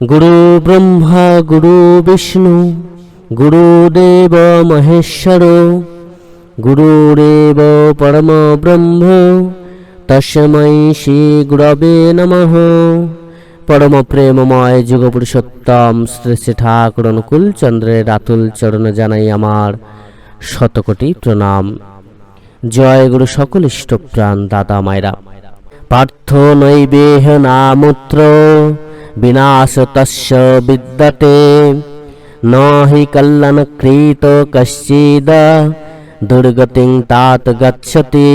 গুরু ব্রহ্মা, গুরু বিষ্ণু গুরুদেব মহেশ্বর গুরুরেব পরম ব্রহ্ম, তস্মৈ শ্রী গুরবে নমঃ। পরম প্রেমময় যুগপুরুষোত্তম শ্রী শ্রী ঠাকুর অনুকূল চন্দ্রের রাতুল চরণ জানাই আমার শতকোটি প্রণাম। জয় গুরু সকল ইষ্টপ্রাণ দাদা মায়েরা। পার্থ নৈবেহ নামূত্র। বিনাশ তস্য বিদ্যতে ন হি কল্যাণকৃত কশ্চিদ দুর্গতিং তাত গচ্ছতি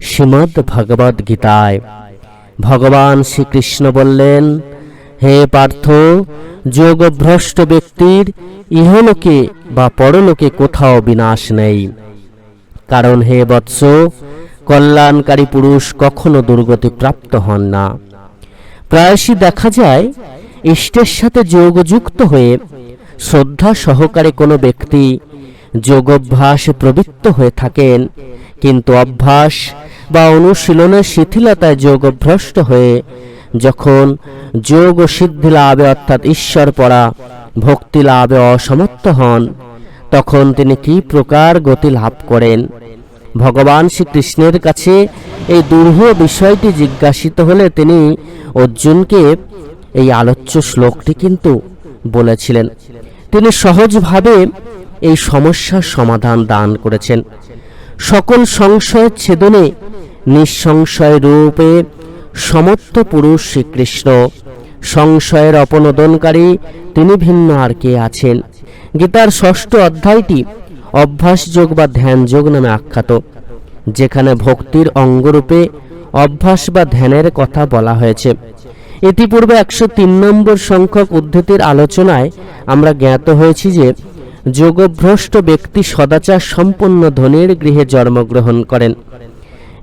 শ্রীমদ্ ভগবদ গীতায় ভগবান শ্রীকৃষ্ণ বললেন হে পার্থ যোগভ্রষ্ট ব্যক্তির ইহলোকে বা পরলোকে কোথাও বিনাশ নেই। কারণ হে বৎস, কল্যাণকারী পুরুষ কখনো দুর্গতি প্রাপ্ত হন না। প্রায়শই দেখা যায়, ইষ্টের সাথে যোগযুক্ত হয়ে শ্রদ্ধা সহকারে কোনো ব্যক্তি যোগাভ্যাসে প্রবৃত্ত হয়ে থাকেন, কিন্তু অভ্যাস বা অনুশীলনের শিথিলতায় যোগভ্রষ্ট হয়ে যখন যোগ ও সিদ্ধি লাভে অর্থাৎ ঈশ্বর পড়া ভক্তি লাভে অসমর্থ হন, তখন তিনি কি প্রকার গতি লাভ করেন? ভগবান শ্রীকৃষ্ণের কাছে এই দুর্হ বিষয়টি জিজ্ঞাসিত হলে তিনি অর্জুনকে এই আলোচ্য শ্লোকটি কিন্তু বলেছিলেন। তিনি সহজভাবে এই সমস্যার সমাধান দান করেছেন। সকল সংশয়ের ছেদনে নিঃসংশয় রূপে সমর্থ পুরুষ শ্রীকৃষ্ণ। সংশয়ের অপনোদনকারী তিনি ভিন্ন আর কে আছেন। গীতার ষষ্ঠ অধ্যায়টি অভ্যাস যোগ বা ধ্যান যোগ নামে আখ্যাত। যেখানে ভক্তির অঙ্গরূপে অভ্যাস বা ধ্যানের কথা বলা হয়েছে। ইতিপূর্বে একশো তিন নম্বর সংখ্যক উদ্ধতির আলোচনায় আমরা জ্ঞাত হয়েছি যে, যোগভ্রষ্ট ব্যক্তি সদাচার সম্পন্ন ধনের গৃহে জন্মগ্রহণ করেন।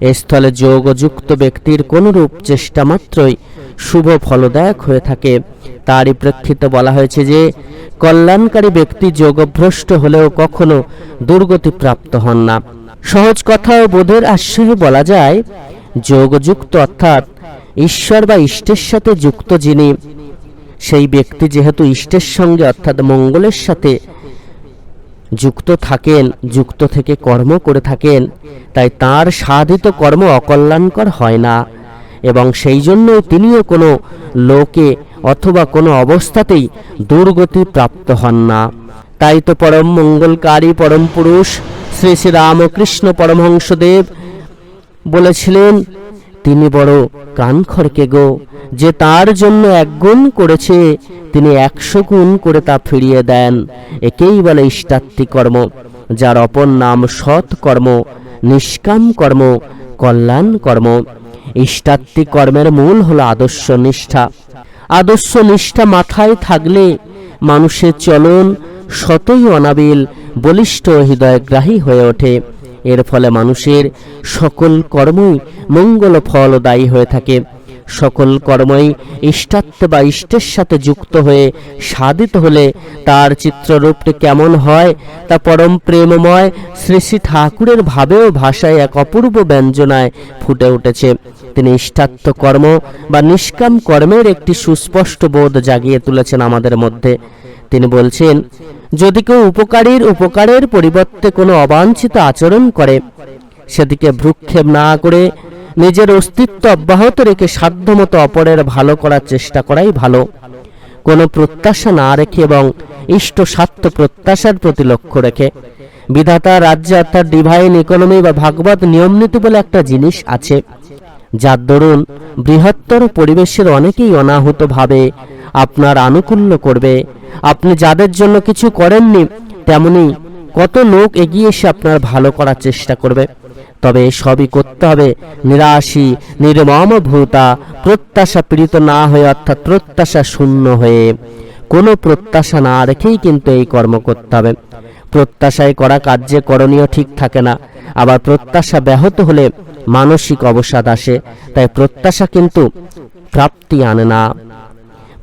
এ স্থলে যোগযুক্ত ব্যক্তির কোনরূপ চেষ্টা মাত্রই শুভ ফলদায়ক হয়ে থাকে। তারই প্রেক্ষিতে বলা হয়েছে যে, কল্যাণকারী ব্যক্তি যোগভ্রষ্ট হলেও কখনো দুর্গতি প্রাপ্ত হন না। সহজ কথা বোধের আশ্রয়ে বলা যায়, যোগযুক্ত অর্থাৎ ঈশ্বর বা ইষ্টের সাথে যুক্ত যিনি, সেই ব্যক্তি যেহেতু ইষ্টের সঙ্গে অর্থাৎ মঙ্গলের সাথে যুক্ত থাকেন, যুক্ত থেকে কর্ম করে থাকেন, তাই তার সাধিত কর্ম অকল্যাণকর হয় না। এবং সেই জন্যই তিনিও কোনো লোকে অথবা কোনো অবস্থাতেই দুর্গতি প্রাপ্ত হন না। তাই তো পরম মঙ্গলকারী, পরম পুরুষ শ্রী শ্রী রামকৃষ্ণ পরমহংসদেব বলেছিলেন, তিনি বড় কান খড়কে গো, যে তার জন্য এক গুণ করেছে, তিনি একশো গুণ করে তা ফিরিয়ে দেন। একেই বলে ইষ্টাত্তি কর্ম, যার অপর নাম সৎ কর্ম, নিষ্কাম কর্ম, কল্যাণ কর্ম। ইষ্টাত্তি কর্মের মূল হলো আদর্শ নিষ্ঠা। আদর্শ নিষ্ঠা মাথায় থাকলে মানুষের চলন শতই অনাবিল বলিষ্ঠ হৃদয়গ্রাহী হয়ে ওঠে। এর ফলে মানুষের সকল কর্মই মঙ্গল ফলদায়ী হয়ে থাকে। সকল কর্মই ইষ্টাত্ম বা ইষ্টের সাথে যুক্ত হয়ে সাধিত হলে তার চিত্ররূপটি কেমন হয়, তা পরম প্রেমময় শ্রী শ্রী ঠাকুরের ভাবেও ভাষায় এক অপূর্ব ব্যঞ্জনায় ফুটে উঠেছে। তিনি ইষ্টাত্ম কর্ম বা নিষ্কাম কর্মের একটি সুস্পষ্ট বোধ জাগিয়ে তুলেছেন আমাদের মধ্যে। তিনি বলছেন যদি কেউ উপকারীর উপকারের পরিবর্তে কোনো অবাঞ্ছিত আচরণ করে, সেদিকে ভ্রুক্ষেপ না করে নিজের অস্তিত্ব অব্যাহত রেখে সাধ্যমতো অপরের ভালো করার চেষ্টা করাই ভালো। কোনো প্রত্যাশা না রেখে এবং ইষ্ট স্বার্থ প্রত্যাশার প্রতি লক্ষ্য রেখে। বিধাতা, রাজ্যে অর্থাৎ ডিভাইন ইকোনমি বা ভাগবত নিয়মনীতি বলে একটা জিনিস আছে। যার দরুন বৃহত্তর পরিবেশের অনেকেই অনাহুতভাবে আপনার আনুকূল্য করবে। আপনি যাদের জন্য কিছু করেননি, তেমনি কত লোক এগিয়ে এসে আপনার ভালো করার চেষ্টা করবে। তবে সবই করতে হবে নিরাশী নির্মম ভূতা প্রত্যাশা পীড়িত না হয়ে অর্থাৎ প্রত্যাশা শূন্য হয়ে। কোনো প্রত্যাশা না রেখেই কিন্তু এই কর্ম করতে হবে। প্রত্যাশায় করা কার্যে করণীয় ঠিক থাকে না। আবার প্রত্যাশা ব্যাহত হলে মানসিক অবসাদ আসে, তাই প্রত্যাশা কিন্তু প্রাপ্তি আনে না।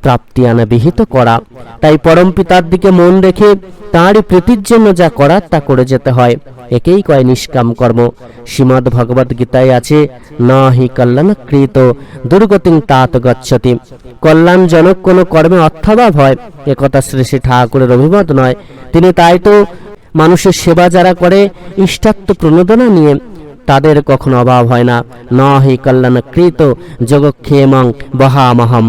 প্রাপ্তি আনা বিহিত করা, তাই পরম পিতার দিকে মন রেখে তাঁরই প্রীতির জন্য যা করার তা করে যেতে হয়। একেই কয় নিষ্কাম কর্ম। শ্রীমদ্ ভগবদ গীতায় আছে ন হি কল্যাণকৃত দুর্গতিং তাত গচ্ছতি। কল্যাণজনক কোনো কর্মে অর্থাভাব হয় একথা শ্রী শ্রী ঠাকুরের অভিমত নয়। তিনি তাই তো মানুষের সেবা যারা করে, ইষ্টাত্ম প্রণোদনা নিয়ে তাদের কখনো অভাব হয় না। ন হি কল্যাণকৃত যোগক্ষেমং বহামহম।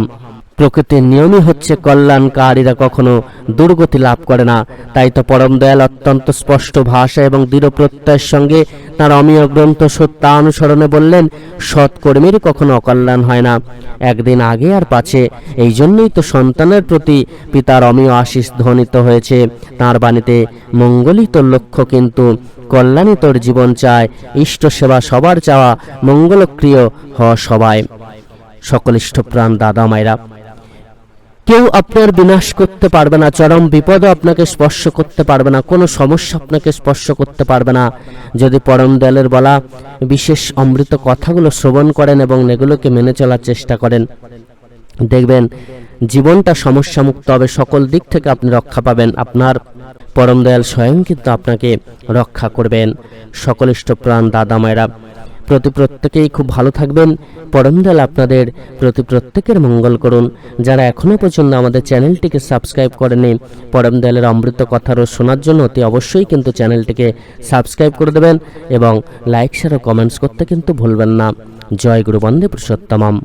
প্রকৃতির নিয়মই হচ্ছে কল্যাণকারীরা কখনো দুর্গতি লাভ করে না। তাই তো পরম দয়াল অত্যন্ত স্পষ্ট ভাষা এবং দৃঢ় প্রত্যয়ের সঙ্গে তার অমীয় গ্রন্থ সত্যানুসরণে বললেন, সৎকর্মীর কখনো অকল্যাণ হয় না। একদিন আগে আর পাছে, এই জন্যই তো সন্তানের প্রতি পিতার অমীয় আশিস ধ্বনিত হয়েছে। তার বাণীতে মঙ্গলই লক্ষ্য কিন্তু, কল্যাণই তোর জীবন চায়, ইষ্ট সেবা সবার চাওয়া, মঙ্গলক্রিয় হ সবাই। সকল ইষ্টপ্রাণ দাদা মায়েরা কেউ আপনার বিনাশ করতে পারবে না, চরম বিপদও আপনাকে স্পর্শ করতে পারবে না, কোনো সমস্যা আপনাকে স্পর্শ করতে পারবে না। যদি পরম দয়ালের বলা বিশেষ অমৃত কথাগুলো শ্রবণ করেন এবং এগুলোকে মেনে চলার চেষ্টা করেন, দেখবেন জীবনটা সমস্যামুক্ত হবে, সকল দিক থেকে আপনি রক্ষা পাবেন, আপনার পরম দয়াল স্বয়ং কিন্তু আপনাকে রক্ষা করবেন। সকল ইষ্টপ্রাণ দাদা, মায়েরা প্রতি প্রত্যেকেই খুব ভালো থাকবেন। পরমদয়াল আপনাদের প্রতি প্রত্যেকের মঙ্গল করুন। যারা এখনও পর্যন্ত আমাদের চ্যানেলটিকে সাবস্ক্রাইব করেনি, পরমদয়ালের অমৃত কথারও শোনার জন্য অতি অবশ্যই কিন্তু চ্যানেলটিকে সাবস্ক্রাইব করে দেবেন এবং লাইক শেয়ার ও কমেন্টস করতে কিন্তু ভুলবেন না। জয় গুরু বন্দে পুরুষোত্তমম।